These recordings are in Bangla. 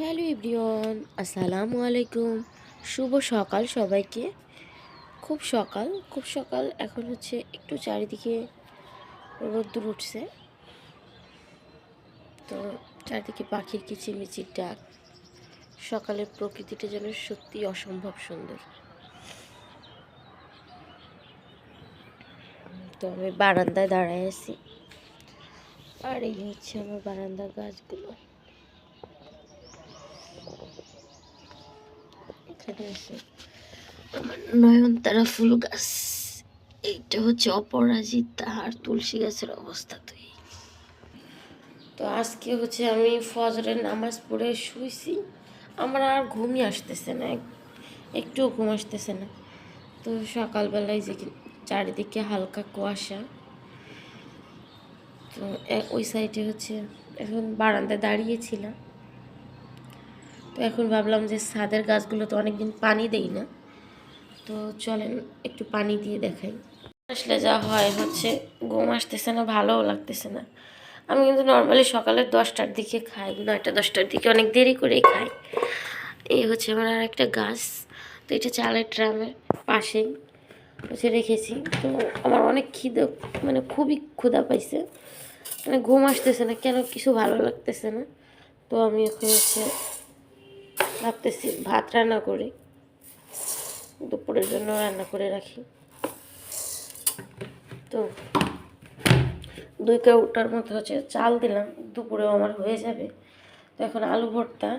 হ্যালো এভরিওয়ান, আসসালামু আলাইকুম। শুভ সকাল সবাইকে। খুব সকাল খুব সকাল। এখন হচ্ছে একটু চারিদিকে রোদ্দুর উঠছে। তো চারিদিকে পাখির কিচিরমিচির ডাক। সকালের প্রকৃতিটা যেন সত্যি অসম্ভব সুন্দর। তো আমি বারান্দায় দাঁড়ায় আছি। আর এই হচ্ছে আমার বারান্দার গাছগুলো। এখানে নয়নতারা ফুল গাছ, এইটা হচ্ছে অপরাজিতা আর তুলসী গাছের অবস্থা তো এই তো আজকে হচ্ছে আমি ফজরের নামাজ পড়ে শুইছি, আমার আর ঘুমই আসতেছে না, এক- একটুও ঘুম আসতেছে না। তো সকালবেলায় যে চারিদিকে হালকা কুয়াশা। তো ওই সাইডে হচ্ছে, এখন বারান্দায় দাঁড়িয়েছিলাম। তো এখন ভাবলাম যে ছাদের গাছগুলো তো অনেকদিন পানি দেই না। তো চলেন একটু পানি দিয়ে দেখাই। আসলে যা হয় হচ্ছে, ঘুম আসতেছে না, ভালোও লাগতেছে না। আমি কিন্তু নর্মালি সকালে দশটার দিকে খাই, নয়টা, দশটার দিকে অনেক দেরি করেই খাই। এই হচ্ছে আমার আর একটা গাছ। তো এটা চালের ড্রামের পাশেই হচ্ছে রেখেছি। তো আমার অনেক খিদে মানে খুবই ক্ষুধা পাইছে। মানে ঘুম আসতেছে না, কেন কিছু ভালো লাগতেছে না। তো আমি এখন হচ্ছে ভাবতেছি, ভাত রান্না করি। দুপুরের জন্য রান্না করে রাখি। তো দুই কাউটার মতো হচ্ছে, চাল দিলাম, দুপুরেও আমার হয়ে যাবে। তো এখন আলু ভর্তা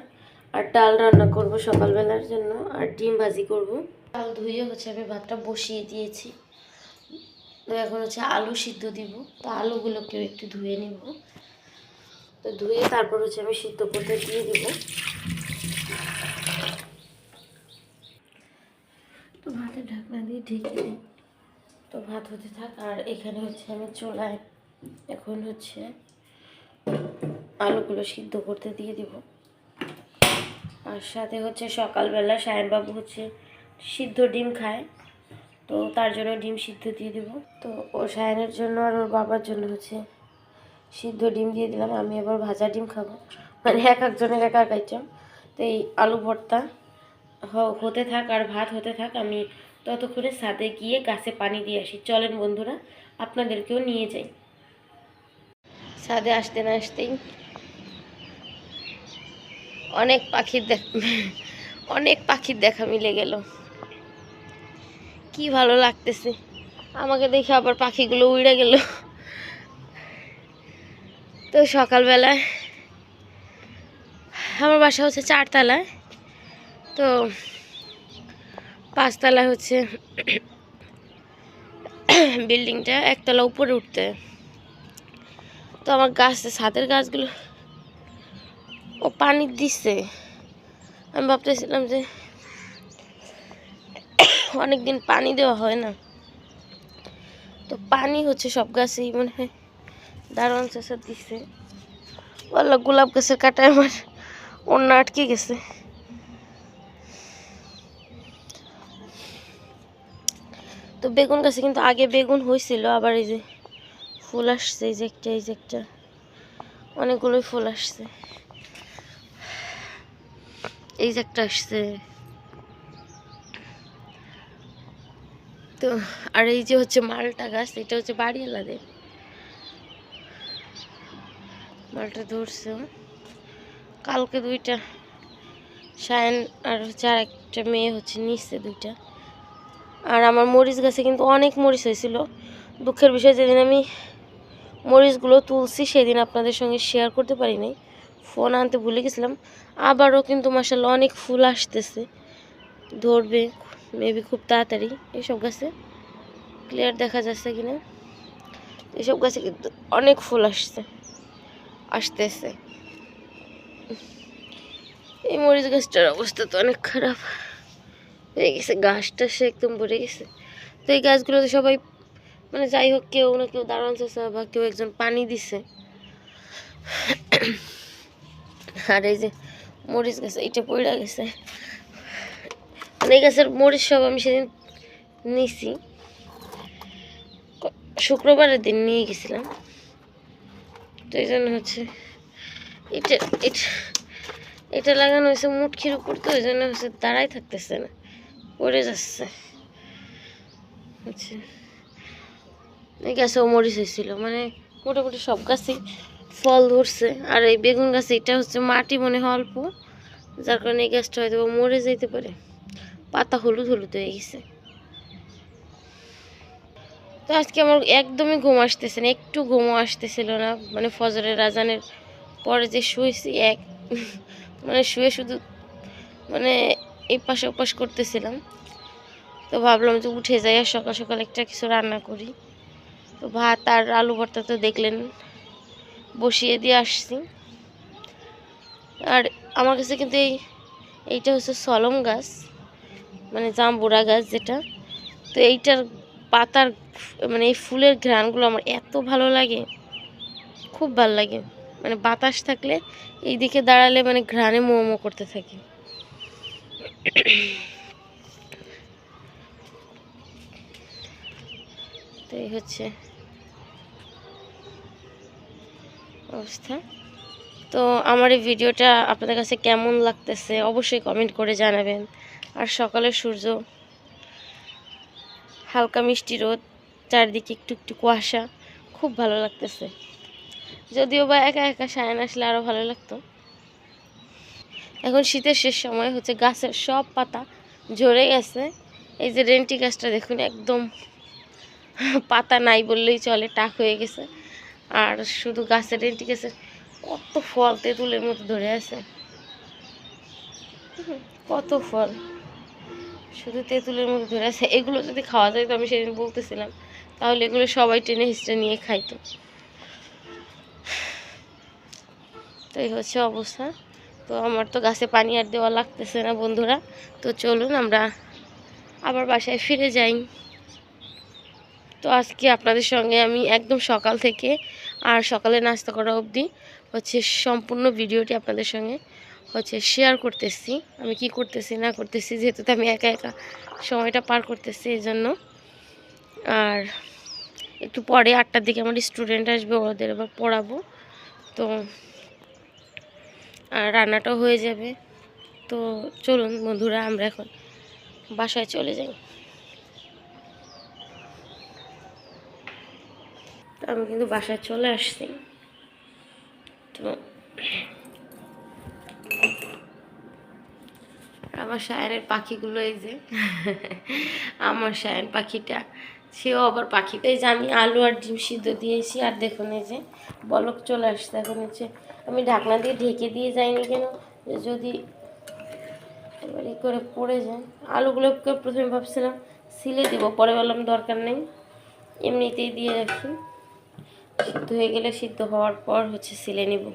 আর ডাল রান্না করব সকালবেলার জন্য, আর ডিম ভাজি করব। ডাল ধুয়ে হচ্ছে আমি ভাতটা বসিয়ে দিয়েছি। তো এখন হচ্ছে আলু সিদ্ধ দিব। তো আলুগুলোকেও একটু ধুয়ে নিব। তো ধুয়ে তারপর হচ্ছে আমি সিদ্ধ করতে দিয়ে দিব তো ভাতের ঢাকনা দিয়ে ঢেকে দিই। তো ভাত হতে থাক, আর এখানে হচ্ছে আমি চুলায় এখন হচ্ছে আলুগুলো সিদ্ধ করতে দিয়ে দিব। আর সাথে হচ্ছে সকালবেলা সায়নবাবু হচ্ছে সিদ্ধ ডিম খায়, তো তার জন্য ডিম সিদ্ধ দিয়ে দিব। তো ও সায়নের জন্য আর ওর বাবার জন্য হচ্ছে সিদ্ধ ডিম দিয়ে দিলাম। আমি এবার ভাজা ডিম খাব। মানে এক একজনের এক এক আইটেম তো এই আলু ভর্তা হতে থাক আর ভাত হতে থাক, আমি ততক্ষণে ছাদে গিয়ে গাছে পানি দিয়ে আসি। চলেন বন্ধুরা, আপনাদেরকেও নিয়ে যাই। ছাদে আসতে না আসতেই অনেক পাখির দেখ, অনেক পাখির দেখা মিলে গেল। কি ভালো লাগতেছে। আমাকে দেখে আবার পাখিগুলো উড়ে গেল। তো সকালবেলায় আমার বাসা হচ্ছে চারতলায়। তো পাঁচতলা হচ্ছে বিল্ডিংটা একতলা উপরে উঠতে। তো আমার গাছ ছাদের গাছগুলো, ও পানি দিচ্ছে আমি ভাবতেছিলাম যে অনেক দিন পানি দেওয়া হয় না। তো পানি হচ্ছে সব গাছেই মনে হয় দারুণ চাষা দিচ্ছে বলল গোলাপ গাছের কাটায় আমার, অন্য আটকে গেছে। তো বেগুন গাছে কিন্তু আগে বেগুন হয়েছিল, আবার এই যে ফুল আসছে, এই যে একটা, এই যে একটা। অনেকগুলোই ফুল আসছে। এই যে একটা আসছে। তো, আর এই যে হচ্ছে মালটা গাছ, এটা হচ্ছে বাড়িওয়ালাদের। মালটা ধরছে। কালকে দুইটা, সায়ন আর হচ্ছে আর একটা মেয়ে হচ্ছে নিচ্ছে দুইটা। আর আমার মরিচ গাছে কিন্তু অনেক মরিচ হয়েছিল। দুঃখের বিষয়, যেদিন আমি মরিচগুলো তুলছি, সেদিন আপনাদের সঙ্গে শেয়ার করতে পারি নাই। ফোন আনতে ভুলে গেছিলাম। আবারও কিন্তু মাসাল্লাহ অনেক ফুল আসতেছে। ধরবে মেবি খুব তাড়াতাড়ি এইসব গাছে। ক্লিয়ার দেখা যাচ্ছে কিনা? এইসব গাছে কিন্তু অনেক ফুল আসছে, আসতেছে। এই মরিচ গাছটার অবস্থা তো অনেক খারাপ। হয়ে গেছে, গাছটা সে একদম ভরে গেছে। তো এই গাছগুলোতে সবাই মানে যাই হোক, কেউ না কেউ দাঁড়ান চাষা বা কেউ একজন পানি দিছে। আর এই যে মরিচ গাছ, এইটা পড়ে গেছে। মানে এই গাছের মরিচ সব আমি সেদিন নিছি। শুক্রবারের দিন নিয়ে গেছিলাম। তো এই জন্য হচ্ছে এটা এটা এটা লাগানো হয়েছে মুটখির উপর, তো ওই জন্য হচ্ছে দাঁড়াই থাকতেছে না। পড়ে যাচ্ছে। আচ্ছা। এই গাছেও মরিচ হয়েছিল। মানে মোটামুটি সব গাছই ফল ধরছে। আর এই বেগুন গাছে এটা হচ্ছে মাটি মনে হয় অল্প। যার কারণে এই গাছটা হয়তো মরে যেতে পারে। পাতা হলুদ হলুদ হয়ে গেছে। তো আজকে আমার একদমই ঘুম আসতেছে না। একটু ঘুমও আসতেছিল না। মানে ফজরের রাজানের পরে যে শুয়েছি, এক মানে শুয়ে শুধু মানে এই পাশে ওপাশ করতেছিলাম। তো ভাবলাম যে উঠে যাই আর সকাল সকাল একটা কিছু রান্না করি। তো ভাত আর আলু ভর্তা তো দেখলেন, বসিয়ে দিয়ে আসছি। আর আমার কাছে কিন্তু এই, এইটা হচ্ছে সলম গাছ মানে জাম্বুরা গাছ যেটা। তো এইটার পাতার মানে এই ফুলের ঘ্রাণগুলো আমার এত ভালো লাগে, খুব ভালো লাগে। মানে বাতাস থাকলে এই দিকে দাঁড়ালে মানে ঘ্রাণে মোমো করতে থাকে। তো এই হচ্ছে অবস্থা। তো আমার এই ভিডিওটা আপনাদের কাছে কেমন লাগতেছে অবশ্যই কমেন্ট করে জানাবেন। আর সকালে সূর্য, হালকা মিষ্টি রোদ, চারদিকে একটু একটু কুয়াশা, খুব ভালো লাগতেছে। যদিও বা একা একা সায়ন আসলে আরও ভালো লাগতো। এখন শীতের শেষ সময় হচ্ছে গাছের সব পাতা ঝরে গেছে। এই যে রেন্টি গাছটা দেখুন, একদম পাতা নাই বললেই চলে, টাক হয়ে গেছে। আর শুধু গাছের রেন্টি গাছের কত ফল তেঁতুলের মতো ধরে আছে। কত ফল। শুধু তেঁতুলের মতো ধরে আছে। এগুলো যদি খাওয়া যায় তো আমি সেদিন বলতেছিলাম, তাহলে এগুলো সবাই টেনে হিসটে নিয়ে খাইতো। তো এই হচ্ছে অবস্থা। তো আমার তো গাছে পানি আর দেওয়া লাগতেছে না বন্ধুরা। তো চলুন আমরা আবার বাসায় ফিরে যাই। তো আজকে আপনাদের সঙ্গে আমি একদম সকাল থেকে আর সকালে নাস্তা করা অবধি হচ্ছে সম্পূর্ণ ভিডিওটি আপনাদের সঙ্গে হচ্ছে শেয়ার করতেছি। আমি কি করতেছি, না করতেছি, যেহেতু আমি একা একা সময়টা পার করতেছি এই জন্য আর একটু পরে আটটার দিকে আমার স্টুডেন্ট আসবে, ওদের আবার পড়াবো। তো আর রান্নাটাও হয়ে যাবে। তো চলুন বন্ধুরা, আমরা এখন বাসায় চলে যাই। আমি কিন্তু বাসায় চলে আসছি। তো আমার সায়নের পাখিগুলো এই যে, আমার সায়ন পাখিটা সেও আবার পাখি এই যে আমি আলু আর ডিম সিদ্ধ দিয়েছি, আর দেখুন এই যে বলক চলে আসছে, এখন হচ্ছে আমি ঢাকনা দিয়ে ঢেকে দিয়ে যাইনি কেন যদি এবার করে পড়ে যায়। আলুগুলোকে প্রথমে ভাবছিলাম সিলে দেবো, পরে বললাম দরকার নেই, এমনিতেই দিয়ে রাখি। সিদ্ধ হয়ে গেলে সিদ্ধ হওয়ার পর হচ্ছে সিলে নিব।